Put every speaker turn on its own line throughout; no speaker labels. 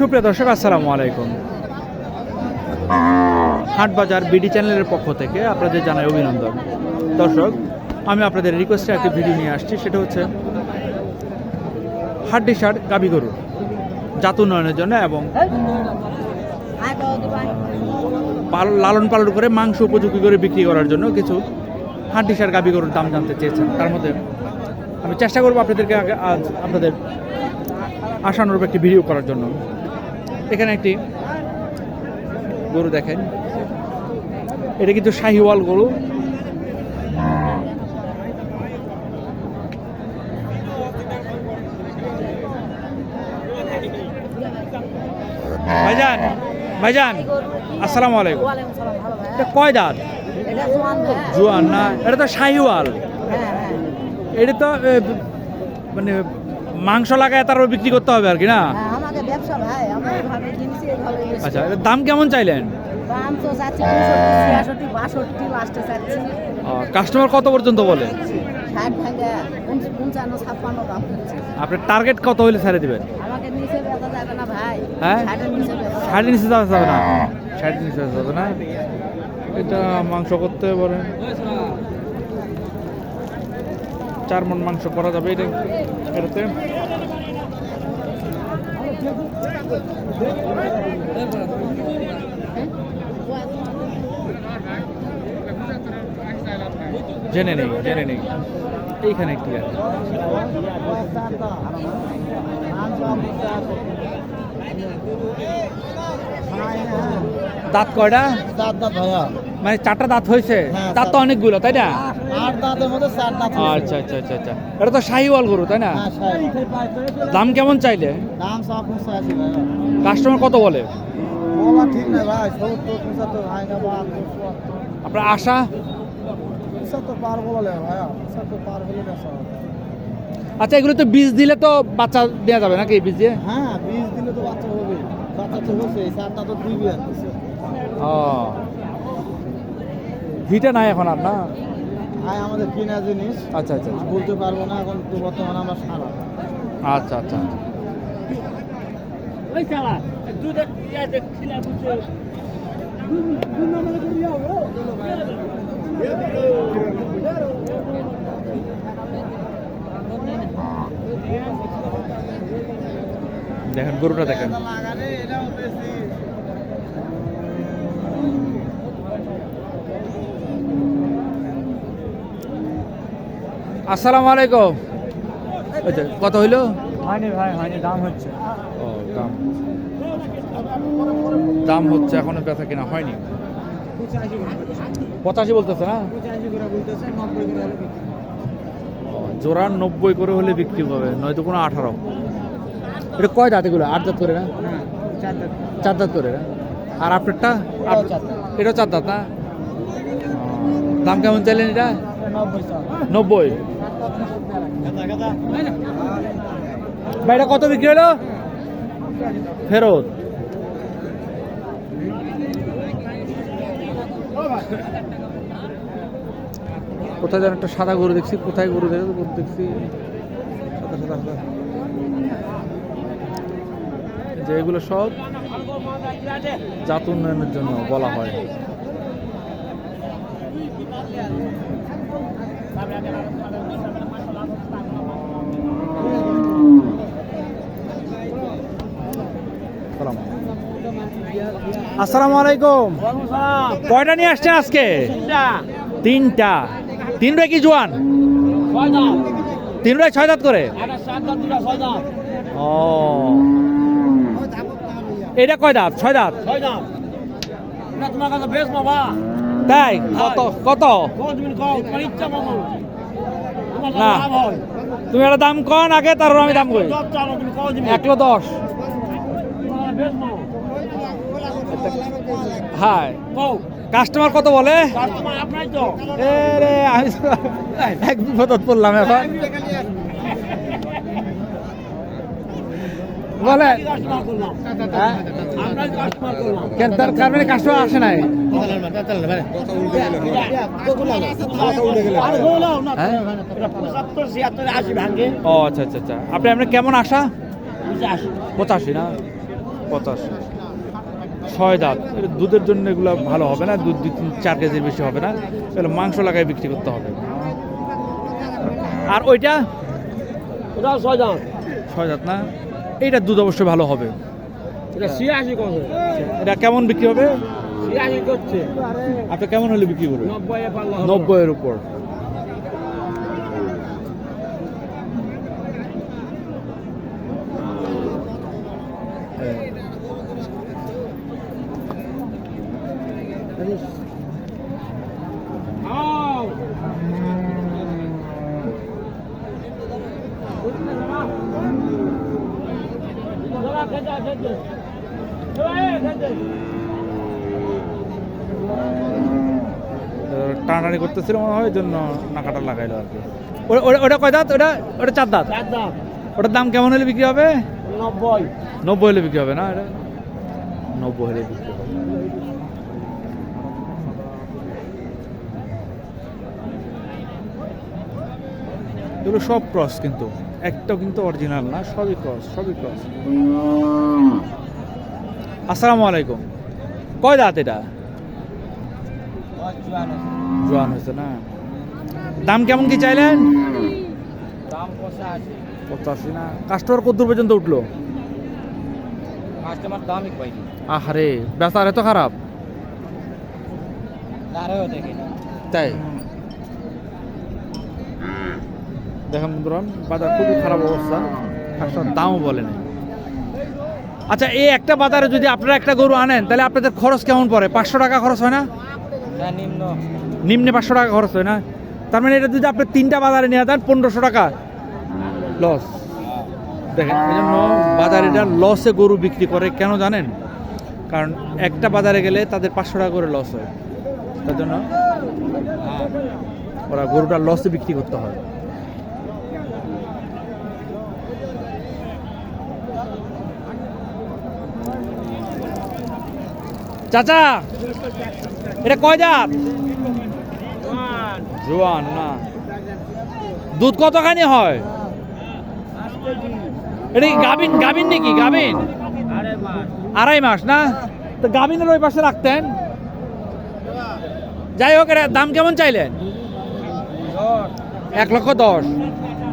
সুপ্রিয় দর্শক, আসসালামু আলাইকুম। হাট বাজার বিডি চ্যানেলের পক্ষ থেকে আপনাদের জানাই অভিনন্দন। দর্শক, আমি আপনাদের রিকোয়েস্টে একটি ভিডিও নিয়ে আসছি, সেটা হচ্ছে হাড্ডি সার গাবি গরু, জাত উন্নয়নের জন্য এবং লালন পালন করে মাংস উপযোগী করে বিক্রি করার জন্য কিছু হাড্ডি সার গাবি গরুর দাম জানতে চেয়েছেন। তার মধ্যে আমি চেষ্টা করব আপনাদেরকে আগে আজ আপনাদের আশানুরূপ একটি ভিডিও করার জন্য। এখানে একটি গরু দেখেন। এটা কিন্তু শাহিওয়াল গরু। ভাইজান ভাইজান আসসালামু আলাইকুম। এটা কয় দাঁত?
জোয়ান
না? এটা তো শাহিওয়াল।
হ্যাঁ, হ্যাঁ।
এটা তো মানে মাংস লাগায় তারপর বিক্রি করতে হবে আর কি না?
আমাদের ব্যবসা ভাই, আমরা এভাবে কিনছি, বেচছি।
আচ্ছা এটার দাম কেমন চাইলেন?
দাম তো চাচ্ছি 65, 66, 62, লাস্টে চাচ্ছি।
কাস্টমার কত পর্যন্ত বলে?
60 ভাঙা, 55, 56 দাম
আপনার টার্গেট কত হলে ছেড়ে দিবেন?
আমাকে নিচে বেচা যাবে না ভাই।
হ্যাঁ?
60 এর নিচে যাবে। না।
ষাট নিচে যাওয়া যাবে না? ষাট নিচে যাবে না? এটা মাংস করতে পারেন চার মন মাংস করা যাবে এটা এটাতে। জেনে নেই জেনে নেই। এইখানে একটি আছে দাঁত কয়টা?
চার দাঁত
মানে চারটা দাঁত হয়েছে।
হ্যাঁ,
দাঁত তো অনেকগুলো তাই না?
আট দাঁতের মধ্যে চার দাঁত হয়েছে।
আচ্ছা আচ্ছা আচ্ছা আচ্ছা। এটা তো শাহিওয়াল গরু তাই না?
হ্যাঁ,
দাম কেমন চাইলে?
দাম সব
কাস্টমার কত বলে?
বলা ঠিক না ভাই সত্তর পঁচাত্তর
আপনার আশা?
পঁচাত্তর পার বলে ভাইয়া পঁচাত্তর পার হলে
আচ্ছা এগুলো তো বীজ দিলে তো বাচ্চা দেওয়া যাবে নাকি বীজ দিয়ে?
হ্যাঁ বীজ দিলে তো বাচ্চা হবে। বাচ্চা তো হচ্ছে এই চারটা তো দুই বিয়ার
ও। ভিটা নাই এখন আর
ভাই আমাদের কিনা জিনিস।
আচ্ছা আচ্ছা আচ্ছা।
বলতে পারব না এখন তো বর্তমানে আমরা সারা।
আচ্ছা আচ্ছা। দেখেন গরুটা দেখেন। আসসালামু আলাইকুম। কত হইল?
হয়নি ভাই হয়নি দাম হচ্ছে।
ও দাম। দাম হচ্ছে এখনও ব্যথা কিনা হয়নি। পঁচাশি বলতেছে না? জোড়া নব্বই করে হলে বিক্রি হবে নয়তো কোনো আঠারো। এটা কয় দাঁত এগুলো? আট দাঁত করে না?
চার দাঁত
করে না? আর আপনারটা?
এটাও চার দাঁত।
এটাও চার দাঁত না? দাম কেমন চাইলেন এটা?
নব্বই? চার
ভাই এটা কত বিক্রি হলো? ফেরত। কোথায় যেন একটা সাদা গরু দেখছি, কোথায় গরু দেখে গরু দেখছি। সাদা সাদা সাদা। যে এগুলো সব জাত উন্নয়নের জন্য বলা হয়। আসসালামু আলাইকুম। কয়টা নিয়ে আসছেন আজকে? তিনটা। তিনটা কি জোয়ান? তিনটাই ছয় দাঁত করে? ও। এটা কয় দাঁত? ছয় দাঁত? তাই? কত? কত? না। তুমি একটা দাম কন আগে তার আমি দাম কই। একলো দশ। হ্যাঁ কাস্টমার কত বলে? আমি এক বিপদত পড়লাম এখন। বলে? কেন তার কারণে কাস্টমার আসে নাই? হ্যাঁ? ও আচ্ছা আচ্ছা আচ্ছা। আপনি আপনার কেমন আশা? পঁচাশি না? পঁচাশি। ছয় দাঁত। দুধের জন্য এগুলো ভালো হবে না? দুধ দুই তিন চার কেজির বেশি হবে না? তাহলে মাংস লাগায় বিক্রি করতে হবে। আর ওইটা?
ওটা ছয় দাম
ছয় দাঁত না? এইটার দুধ অবশ্যই ভালো হবে।
এটা
এটা কেমন বিক্রি হবে? আপনি কেমন হলে বিক্রি করবেন?
নব্বই এর
নব্বইয়ের উপর। টানাটানি করতেছিল মনে হয় ওই জন্য নাকাটা লাগাইলো আর কি। ওটা- কয় দাঁত? ওটা ওটা চার দাঁত। ওটার দাম কেমন হলে বিক্রি হবে?
নব্বই।
নব্বই হলে বিক্রি হবে না এটা? নব্বই হলে বিক্রি হবে। এগুলো সব ক্রস কিন্তু। একটাও কিন্তু অরিজিনাল না সবই ক্রস সবই ক্রস আসসালামু আলাইকুম। কয় দাঁত এটা? জোয়ান হয়েছে না? দাম কেমন কি চাইলেন?
দাম পঁচাশি।
না? কাস্টমার কত দূর পর্যন্ত উঠল?
কাস্টমার দামই পাইনি
আহারে বেচার এত খারাপ? তাই? দেখেন বন্ধুরা বাজার খুবই খারাপ অবস্থা। কাস্টমার দামও বলে না আচ্ছা এই একটা বাজারে যদি আপনারা একটা গরু আনেন তাহলে আপনাদের খরচ কেমন পড়ে? পাঁচশো টাকা খরচ হয় না?
হ্যাঁ নিম্ন।
নিম্নে পাঁচশো টাকা খরচ হয় না? তার মানে এটা যদি আপনি তিনটা বাজারে নিয়ে যান পনেরোশো টাকা লস দেখেন এই জন্য বাজারে এটা লসে গরু বিক্রি করে কেন জানেন? কারণ একটা বাজারে গেলে তাদের পাঁচশো টাকা করে লস হয়। তার জন্য ওরা গরুটা লসে বিক্রি করতে হয়। চাচা এটা কয় জাত? জোয়ান না। দুধ কতখানি হয়? এটা কি গাভিন গাভিন নাকি?
মাস
আড়াই মাস না? তো গাভিনের ওই পাশে রাখতেন। যাই হোক এটা দাম কেমন চাইলেন? এক লক্ষ দশ।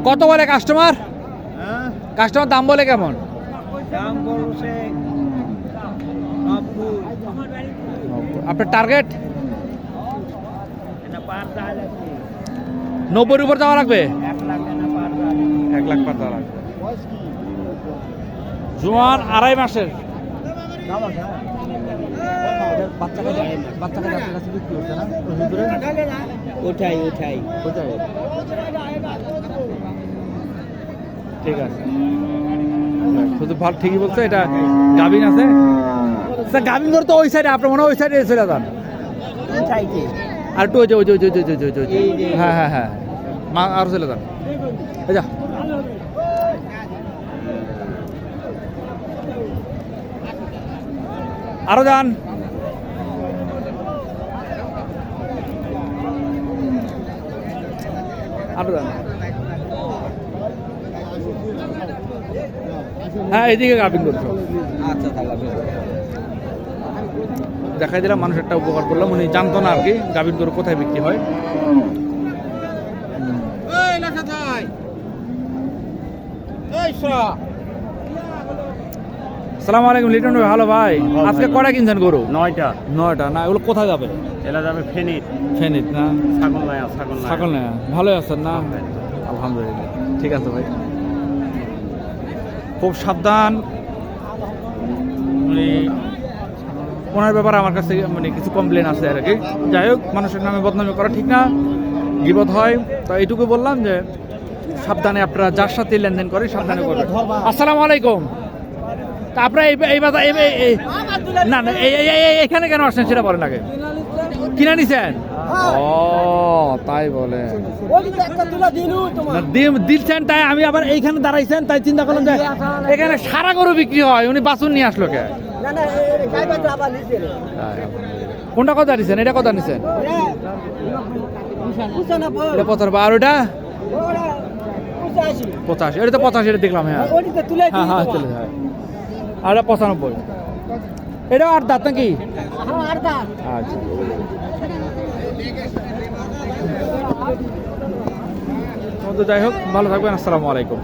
কত বলে কাস্টমার
হ্যাঁ।
কাস্টমার দাম বলে কেমন?
দাম বলছে নব্বই
আপনার টার্গেট নব্বইয়ের উপর যাওয়া লাগবে?
এক লাখ পার
হাজার লাগবে। জোয়ান আড়াই মাসের।
ওঠাই ওঠাই।
ঠিক আছে। শুধু ভালো ঠিকই বলছে এটা গাভিন আছে। স্যার গাভিন ধরে তো ওই সাইডে আপনার মনে হয় ওই সাইডে চলে যান। আর একটু ওই যে ওই যে ওই যে ওই যে। হ্যাঁ হ্যাঁ হ্যাঁ। মা আরও চলে যান। যা। আরও যান। আরও যান। হ্যাঁ এদিকে গাভিন করছ
আচ্ছা তাহলে
দেখাই দিলাম মানুষ একটা উপকার করলাম। উনি জানতো না আর কি গাভীর গরু কোথায় বিক্রি হয়। সালাম আলাইকুম লিটন ভাই ভালো ভাই? আজকে কটা কিনছেন গরু?
নয়টা।
নয়টা না এগুলো কোথায় যাবে?
এলা যাবে ফেনি
ফেনিত না?
ছাগল নাই ছাগল
ছাগল না ভালোই আছেন না? আলহামদুলিল্লাহ। ঠিক আছে ভাই। খুব সাবধান। ওনার ব্যাপারে আমার কাছে মানে কিছু কমপ্লেন আছে আর কি। যাই হোক মানুষের নামে বদনামি করা ঠিক না বিপদ হয়। তো এইটুকু বললাম যে সাবধানে আপনারা যার সাথে লেনদেন করেন সাবধানে করবেন। আসসালামু আলাইকুম। তা এই না না এখানে কেন আসছেন সেটা বলেন আগে। কিনা নিছেন? ও তাই বলে। না, দিম- দিচ্ছেন তাই আমি আবার এইখানে দাঁড়াইছেন তাই চিন্তা করলাম যে এখানে সারা গরু বিক্রি হয় উনি বাসুন নিয়ে আসলো কে? কোনটা কথা নিছেন এটা কথা নিছেন এটা পঁচানব্বই আর ওটা? পঁচাশি। এটা তো পঁচাশি এটা দেখলাম হ্যাঁ। হ্যাঁ হ্যাঁ চলে যায়। আর এটা পঁচানব্বই। এটাও আট দাঁত নাকি?
হ্যাঁ আর
আচ্ছা। তো যাই হোক ভালো থাকবেন আসসালামু আলাইকুম।